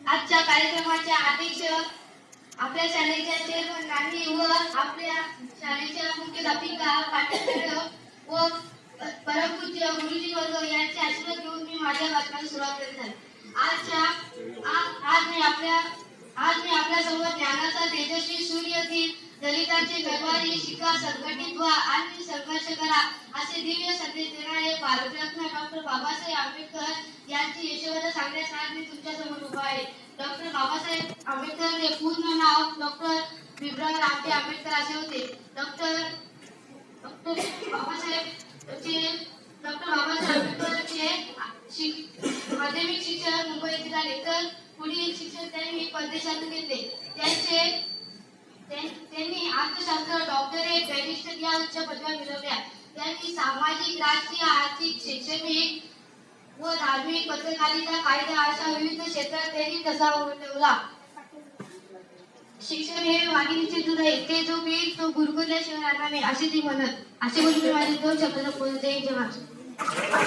आजच्या कार्यक्रमाचे अध्यक्ष आपल्या शाळेच्या चेअरमन नानी व आपल्या शाळेच्या मुख्याध्यापिका पाटील व परमपूज्य गुरुजी वर्ग यांचे आशीर्वाद घेऊन मी माझ्या भाषणाला सुरुवात करीत आहे. आजच्या आज मी आपल्या आज मी आपल्यासोबत ज्ञानाचा तेजस्वी सूर्य दिन दलितांचे व्यवहारी शिका संघटित व्हा आणि संघर्ष करा असे दिव्य संदेश देणारे भारतरत्न बाबासाहेब आंबेडकर यांची यशोगाथा सांगण्यासाठी मी तुमच्यासमोर उभा आहे. डॉक्टर बाबासाहेब आंबेडकर हे पूर्ण नाव डॉक्टर भीमराव रामजी आंबेडकर असे होते. डॉक्टर डॉक्टर बाबासाहेब चे डॉक्टर बाबासाहेब आंबेडकरचे माध्यमिक शिक्षण मुंबई येथे झाले तर पुढील शिक्षण त्यांनी परदेशातून घेतले. त्यांचे डॉक्टरेट बॅरिस्टर या उच्च पदव्या मिळवल्या. त्यांनी सामाजिक राजकीय आर्थिक शैक्षणिक व धार्मिक पत्रकारिता कायदा अशा विविध क्षेत्रात त्यांनी ठसा उमटवला शिक्षण हे वाघिणीचे दूध आहे. ते जो पिईल तो गुरगुरल्याशिवाय राहणार नाही असे ती म्हणत. असे बोलून माझे दोन शब्द बोलते जय जवान